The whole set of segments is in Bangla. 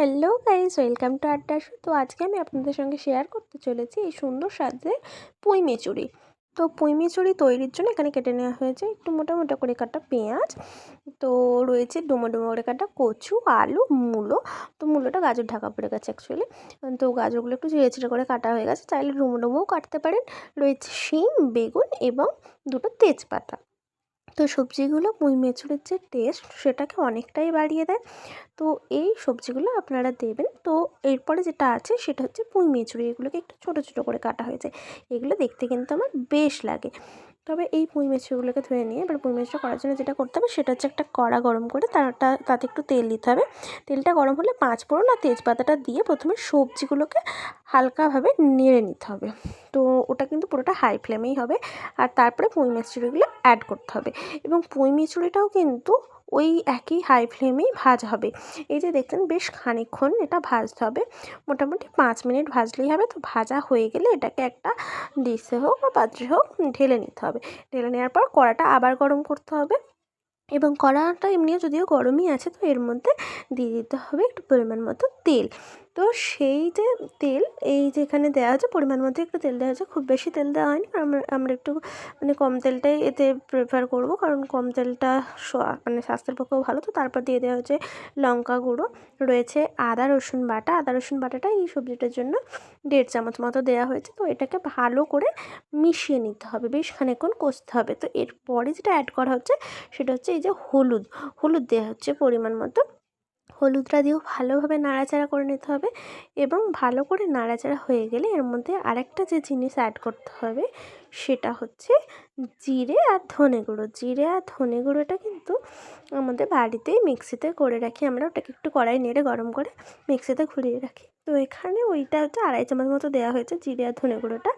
হ্যালো গাইস, ওয়েলকাম টু আড্ডা তো আজকে আমি আপনাদের সঙ্গে শেয়ার করতে চলেছি এই সুন্দর সাজে পুঁই মেচুরি। তো পুঁই মেচুরি তৈরির জন্য এখানে কেটে নেওয়া হয়েছে একটু মোটা মোটা করে কাটা পেঁয়াজ। তো রয়েছে ডুমো ডুমো করে কাটা কচু, আলু, মূলো। তো মূলোটা গাজর ঢাকা পড়ে গেছে অ্যাকচুয়ালি তো গাজরগুলো একটু ছিঁড়ে ছিঁড়ে করে কাটা হয়ে গেছে। চাইলে ডুমো ডুমোও কাটতে পারেন। রয়েছে শিম, বেগুন এবং দুটো তেজপাতা। তো সবজিগুলো মুই মেচুরির যে টেস্ট সেটাকে অনেকটাই বাড়িয়ে দেয়। তো এই সবজিগুলো আপনারা দেবেন। তো এরপরে যেটা আছে সেটা হচ্ছে পুঁই মেচুরি। এগুলোকে একটু ছোটো ছোটো করে কাটা হয়েছে। এগুলো দেখতে কিন্তু আমার বেশ লাগে। তবে এই পুঁই মেছিগুলোকে ধুয়ে নিয়ে এবার পুঁই মেছিটা করার জন্য যেটা করতে হবে সেটা হচ্ছে একটা কড়া গরম করে তারটা, তাতে একটু তেল দিতে হবে। তেলটা গরম হলে পাঁচ ফোড়ন আর তেজপাতাটা দিয়ে প্রথমে সবজিগুলোকে হালকাভাবে নেড়ে নিতে হবে। তো ওটা কিন্তু পুরোটা হাই ফ্লেমেই হবে। আর তারপরে পুঁই মিচুড়িগুলো অ্যাড করতে হবে। এবং পুঁই মিচুড়িটাও কিন্তু ওই একই হাই ফ্লেমেই ভাজা হবে। এই যে দেখলেন বেশ খানিক্ষণ এটা ভাজতে হবে। মোটামুটি পাঁচ মিনিট ভাজলেই হবে। তো ভাজা হয়ে গেলে এটাকে একটা ডিসে হোক বা পাত্রে হোক ঢেলে নিতে হবে। ঢেলে নেওয়ার পর কড়াটা আবার গরম করতে হবে। এবং কড়াটা এমনিও যদিও গরমই আছে, তো এর মধ্যে দিয়ে দিতে হবে একটু পরিমাণ মতো তেল। তো সেই যে তেল, এই যে এখানে দেওয়া হচ্ছে পরিমাণ মতো একটু তেল দেওয়া হচ্ছে খুব বেশি তেল দেওয়া হয়নি আমরা আমরা একটু মানে কম তেলটাই এতে প্রেফার করব, কারণ কম তেলটা মানে স্বাস্থ্যের পক্ষেও ভালো। তো তারপর দিয়ে দেওয়া হচ্ছে লঙ্কা গুঁড়ো, রয়েছে আদা, রসুন বাটা। আদা, রসুন বাটাটা এই সবজিটার জন্য দেড় চামচ মতো দেওয়া হয়েছে। তো এটাকে ভালো করে মিশিয়ে নিতে হবে, বেশ খানিকক্ষণ কষতে হবে। তো এরপরে যেটা অ্যাড করা হচ্ছে, সেটা হচ্ছে এই যে হলুদ। হলুদ দেওয়া হচ্ছে পরিমাণ মতো। হলুদটা দিয়েও ভালোভাবে নাড়াচাড়া করে নিতে হবে এবং ভালো করে নাড়াচাড়া হয়ে গেলে এর মধ্যে আরেকটা যে জিনিস অ্যাড করতে হবে সেটা হচ্ছে জিরে আর ধনে গুঁড়ো। জিরে আর ধনে গুঁড়োটা কিন্তু আমাদের বাড়িতেই মিক্সিতে করে রাখি। আমরা ওটাকে একটু কড়াই নেড়ে গরম করে মিক্সিতে ঘুরিয়ে রাখি। তো এখানে ওইটা হচ্ছে আড়াই চামচ মতো দেওয়া হয়েছে জিরে আর ধনে গুঁড়োটা।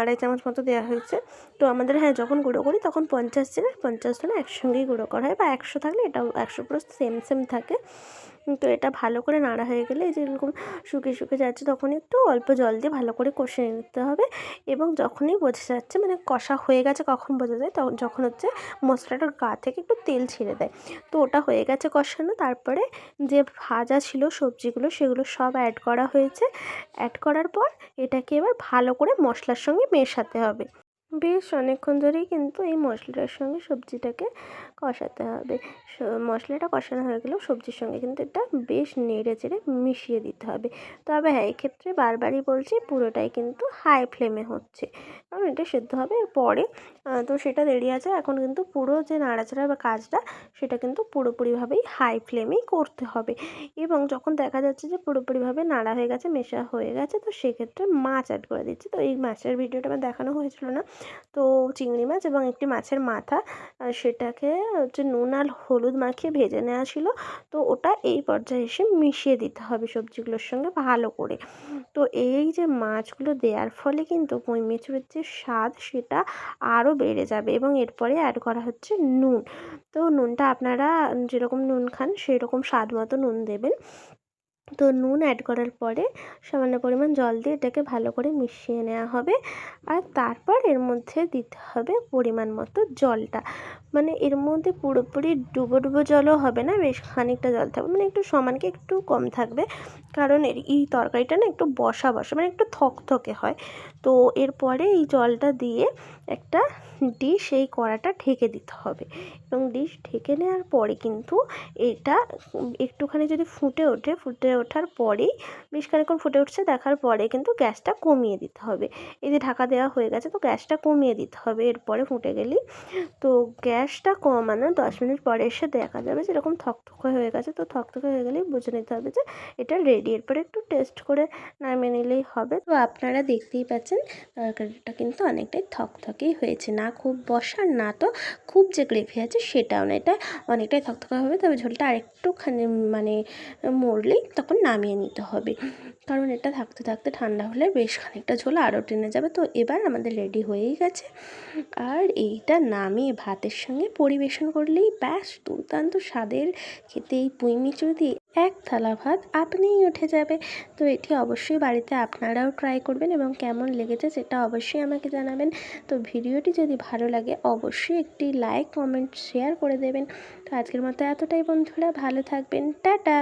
আড়াই চামচ মতো দেওয়া হয়েছে। তো আমাদের হ্যাঁ যখন গুঁড়ো করি তখন পঞ্চাশ জনের পঞ্চাশ ধনে একসঙ্গেই গুঁড়ো করা হয় বা একশো থাকলে এটাও একশো পুরো সেম সেম থাকে। তো এটা ভালো করে নাড়া হয়ে গেলে এই যে এরকম শুকিয়ে শুকিয়ে যাচ্ছে তখন একটু অল্প জল দিয়ে ভালো করে কষে নিতে হবে। এবং যখনই বোঝা যাচ্ছে মানে কষা হয়ে গেছে কখন বোঝা যায় তখন যখন হচ্ছে মশলাটার গা থেকে একটু তেল ছেড়ে দেয়। তো ওটা হয়ে গেছে কষানো, তারপরে যে ভাজা ছিল সবজিগুলো সেগুলো সব অ্যাড করা হয়েছে। অ্যাড করার পর এটাকে এবার ভালো করে মশলার সঙ্গে মেশাতে হবে। বেশ অনেকক্ষণ ধরেই কিন্তু এই মশলাটার সঙ্গে সবজিটাকে কষাতে হবে। মশলাটা কষানো হয়ে গেলেও সবজির সঙ্গে কিন্তু এটা বেশ নেড়ে চেড়ে মিশিয়ে দিতে হবে। তবে হ্যাঁ এক্ষেত্রে বারবারই বলছি পুরোটাই কিন্তু হাই ফ্লেমে হচ্ছে। কারণ এটা সেদ্ধ হবে পরে তো সেটা দেরি আছে, এখন কিন্তু পুরো যে নাড়াচাড়া বা কাজটা, সেটা কিন্তু পুরোপুরিভাবেই হাই ফ্লেমেই করতে হবে। এবং যখন দেখা যাচ্ছে যে পুরোপুরিভাবে নাড়া হয়ে গেছে, মেশা হয়ে গেছে, তো সেক্ষেত্রে মাছ অ্যাড করে দিচ্ছি। তো এই মাছের ভিডিওটা আমার দেখানো হয়েছিল না। তো চিংড়ি মাছ এবং একটি মাছের মাথা সেটাকে হচ্ছে নুন আর হলুদ মাখিয়ে ভেজে নেওয়া ছিল। তো ওটা এই পর্যায়ে এসে মিশিয়ে দিতে হবে সবজিগুলোর সঙ্গে ভালো করে। তো এই যে মাছগুলো দেওয়ার ফলে কিন্তু পুঁই মেচুরের যে স্বাদ, সেটা আরও বেড়ে যাবে এবং এরপরে অ্যাড করা হচ্ছে নুন। তো নুনটা আপনারা যেরকম নুন খান, সেরকম স্বাদ মতো নুন দেবেন। তো নুন অ্যাড করার পরে সামান্য পরিমাণ জল দিয়ে এটাকে ভালো করে মিশিয়ে নেওয়া হবে। আর তারপর এর মধ্যে দিতে হবে পরিমাণ মতো জলটা। মানে এর মধ্যে পুরোপুরি ডুবো ডুবো জলও হবে না, বেশ খানিকটা জল থাকবে। মানে একটু সমানকে একটু কম থাকবে। কারণ এর এই তরকারিটা না একটু বসা বসা মানে একটু থকথকে হয়। তো এরপরে এই জলটা দিয়ে একটা ডিশ এই কড়াটা ঢেকে দিতে হবে। এবং ডিশ ঢেকে নেওয়ার পরে কিন্তু এটা একটুখানি যদি ফুটে ওঠে, ফুটে ওঠার পরেই বেশ খানিক্ষণ ফুটে উঠছে, দেখার পরে কিন্তু গ্যাসটা কমিয়ে দিতে হবে। এই যে ঢাকা দেওয়া হয়ে গেছে, তো গ্যাসটা কমিয়ে দিতে হবে। এরপরে ফুটে গেলেই তো গ্যাসটা কমানো দশ মিনিট পরে এসে দেখা যাবে যেরকম থকথকে হয়ে গেছে। তো থকথকে হয়ে গেলেই বুঝে নিতে হবে যে এটা রেডি এরপরে একটু টেস্ট করে নামিয়ে নিলেই হবে। তো আপনারা দেখতেই পাচ্ছেন, তরকারিটা কিন্তু অনেকটাই থকথকেই হয়েছে। না খুব বসার না তো, খুব যে গ্রেভি আছে সেটাও না। এটা অনেকটাই থকথকা হবে, তবে ঝোলটা আরেকটুখানি মানে মরলেই তখন নামিয়ে নিতে হবে। কারণ এটা থাকতে থাকতে ঠান্ডা হলে বেশ খানিকটা ঝোল আরও টেনে যাবে। তো এবার আমাদের রেডি হয়েই গেছে। আর এইটা নামিয়ে ভাতের সঙ্গে পরিবেশন করলেই ব্যাস, দুর্দান্ত স্বাদের খেতে এই পুঁই মিচুর এক থালা ভাত আপনিই উঠে যাবে। তো এটি অবশ্যই বাড়িতে আপনারাও ট্রাই করবেন এবং কেমন লেগেছে সেটা অবশ্যই আমাকে জানাবেন। তো ভিডিওটি যদি ভালো লাগে অবশ্যই একটি লাইক কমেন্ট শেয়ার করে দেবেন। তো আজকের মতো এতটাই বন্ধুরা, ভালো থাকবেন। টাটা!